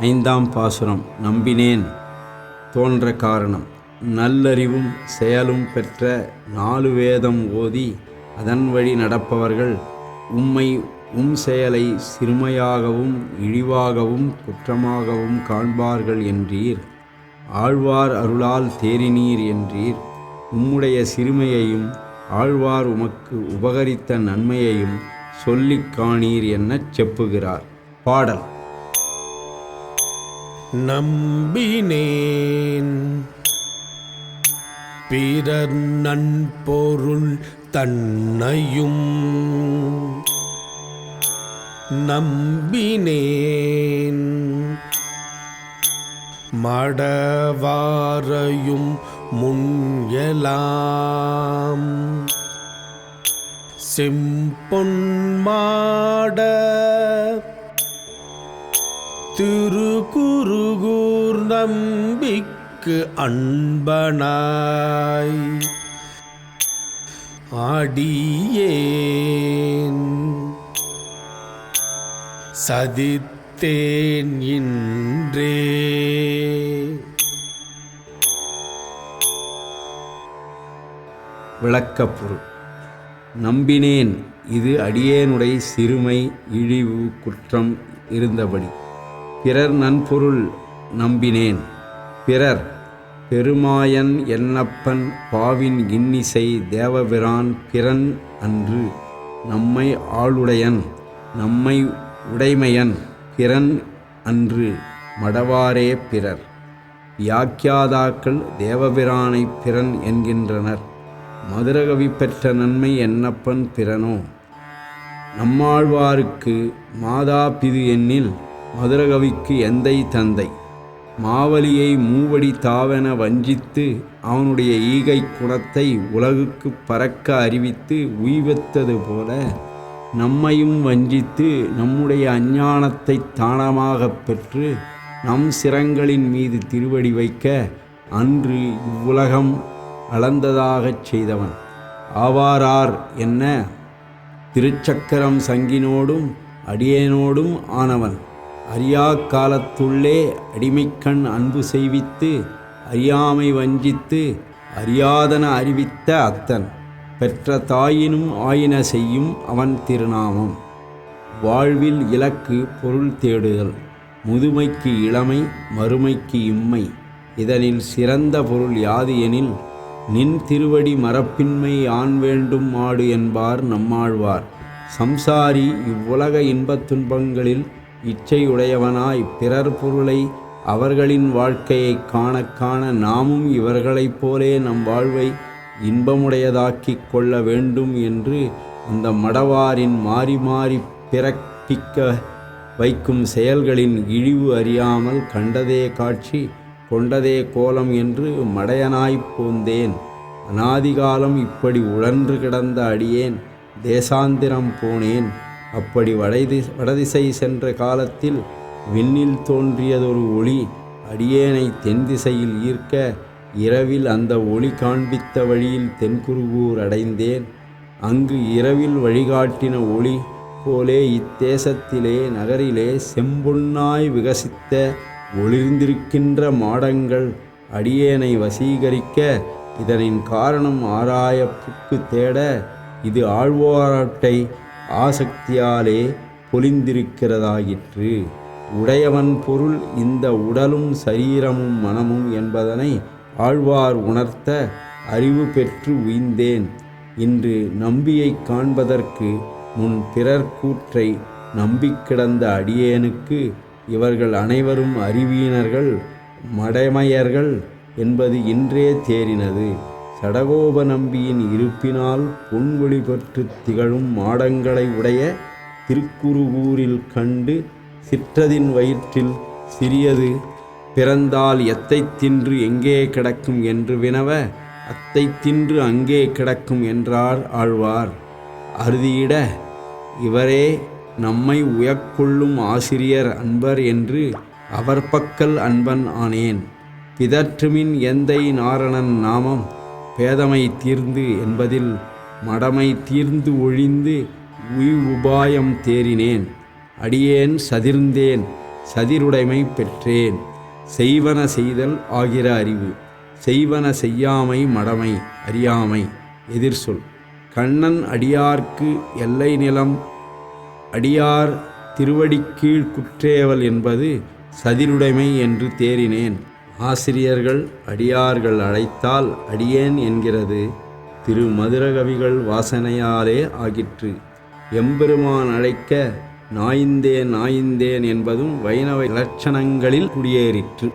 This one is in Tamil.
ஐந்தாம் பாசுரம் நம்பினேன். தோன்ற காரணம் நல்லறிவும் செயலும் பெற்ற நாலு வேதம் ஓதி அதன் வழி நடப்பவர்கள் உம்மை உம் செயலை சிறுமையாகவும் இழிவாகவும் குற்றமாகவும் காண்பார்கள் என்றீர். ஆழ்வார் அருளால் தேறினீர் என்றீர். உம்முடைய சிறுமையையும் ஆழ்வார் உமக்கு உபகரித்த நன்மையையும் சொல்லிக் காணீர் என்னச் செப்புகிறார். பாடல். நம்பினேன். பிறர் நன்பொருள் தன்னையும் நம்பினேன். மடவாரையும் முன்யலாம் செம்பொன் மாட குருகூர் நம்பிக்கு அன்பனாய். ஆடியேன். சதித்தேன் இன்றே. விளக்கப்பொருள். நம்பினேன் இது அடியேனுடைய சிறுமை இழிவு குற்றம் இருந்தபடி. பிறர் நன்பொருள் நம்பினேன். பிறர் பெருமாயன் என்னப்பன் பாவின் இன்னிசை தேவபிரான் பிறன் அன்று நம்மை ஆளுடையன் நம்மை உடைமையன் பிறன் அன்று மடவாரே பிறர். வியாக்கியாதாக்கள் தேவபிரானை பிறன் என்கின்றனர். மதுரகவி பெற்ற நன்மை என்னப்பன் பிறனோ? நம்மாழ்வாருக்கு மாதா பிது எண்ணில் மதுரகவிக்கு எந்தை தந்தை? மாவலியை மூவடி தாவென வஞ்சித்து அவனுடைய ஈகை குணத்தை உலகுக்கு பறக்க அறிவித்து உய்வத்தது போல நம்மையும் வஞ்சித்து நம்முடைய அஞ்ஞானத்தை தானமாக பெற்று நம் சிரங்களின் மீது திருவடி வைக்க அன்று இவ்வுலகம் அளந்ததாகச் செய்தவன். ஆவாரார் என்ன? திருச்சக்கரம் சங்கினோடும் அடியேனோடும் ஆனவன். அறியா காலத்துள்ளே அடிமைக்கண் அன்பு செய்வித்து அறியாமை வஞ்சித்து அறியாதன அறிவித்த அத்தன் பெற்ற தாயினும் ஆயின செய்யும் அவன் திருநாமம். வாழ்வில் இலக்கு பொருள் தேடுதல் முதுமைக்கு இளமை மறுமைக்கு இம்மை. இதனில் சிறந்த பொருள் யாது எனில் நின் திருவடி மரப்பின்மை ஆண் வேண்டும் மாடு என்பார் நம்மாழ்வார். சம்சாரி இவ்வுலக இன்பத் துன்பங்களில் இச்சையுடையவனாய் பிறர் பொருளை அவர்களின் வாழ்க்கையை காண காண நாமும் இவர்களைப் போலே நம் வாழ்வை இன்பமுடையதாக்கிக் கொள்ள வேண்டும் என்று அந்த மடவாரின் மாறி மாறி பிறப்பிக்க வைக்கும் செயல்களின் இழிவு அறியாமல் கண்டதே காட்சி கொண்டதே கோலம் என்று மடையனாய்ப் போந்தேன். அனாதிகாலம் இப்படி உழன்று கிடந்த அடியேன் தேசாந்திரம் போனேன். அப்படி வடதி வடதிசை சென்ற காலத்தில் விண்ணில் தோன்றியதொரு ஒளி அடியேனை தென் திசையில் ஈர்க்க இரவில் அந்த ஒளி காண்பித்த வழியில் தென்குருகூர் அடைந்தேன். அங்கு இரவில் வழிகாட்டின ஒளி போலே இத்தேசத்திலே நகரிலே செம்பொன்னாய் விகசித்த ஒளிர்ந்திருக்கின்ற மாடங்கள் அடியேனை வசீகரிக்க இதனின் காரணம் ஆராயப்புக்கு தேட இது ஆழ்வாராட்டை ஆசக்தியாலே பொலிந்திருக்கிறதாயிற்று. உடையவன் பொருள் இந்த உடலும் சரீரமும் மனமும் என்பதனை ஆழ்வார் உணர்த்த அறிவு பெற்று உய்ந்தேன். இன்று நம்பியைக் காண்பதற்கு முன் பிறர் கூற்றை நம்பிக் கிடந்த அடியேனுக்கு இவர்கள் அனைவரும் அறிவீனர்கள் மடைமையர்கள் என்பது இன்றே தேறினது. சடகோப நம்பியின் இருப்பினால் பொன்வொளி பெற்று திகழும் மாடங்களை உடைய திருக்குருகூரில் கண்டு சிற்றதின் வயிற்றில் சிறியது பிறந்தால் எத்தை தின்று எங்கே கிடக்கும் என்று வினவ அத்தை தின்று அங்கே கிடக்கும் என்றார் ஆழ்வார். அறுதியிட இவரே நம்மை உயக்கொள்ளும் ஆசிரியர் அன்பர் என்று அவர் பக்கல் அன்பன் ஆனேன். பிதற்றுமின் எந்தை நாரணன் நாமம் பேதமை தீர்ந்து என்பதில் மடமை தீர்ந்து ஒழிந்து உய் உபாயம் தேறினேன். அடியேன் சதிர்ந்தேன் சதிருடைமை பெற்றேன். செய்வன செய்தல் ஆகிற அறிவு செய்வன செய்யாமை மடமை அறியாமை. எதிர்சொல் கண்ணன் அடியார்க்கு எல்லை நிலம் அடியார் திருவடிக்கீழ் குற்றேவல் என்பது சதிருடைமை என்று தேறினேன். ஆசிரியர்கள் அடியார்கள் அழைத்தால் அடியேன் என்கிறது. திரு மதுரகவிகள் வாசனையாலே ஆகிற்று. எம்பெருமான் அழைக்க நாய்ந்தேன் நாய்ந்தேன் என்பதும் வைணவ இலட்சணங்களில் குடியேறிற்று.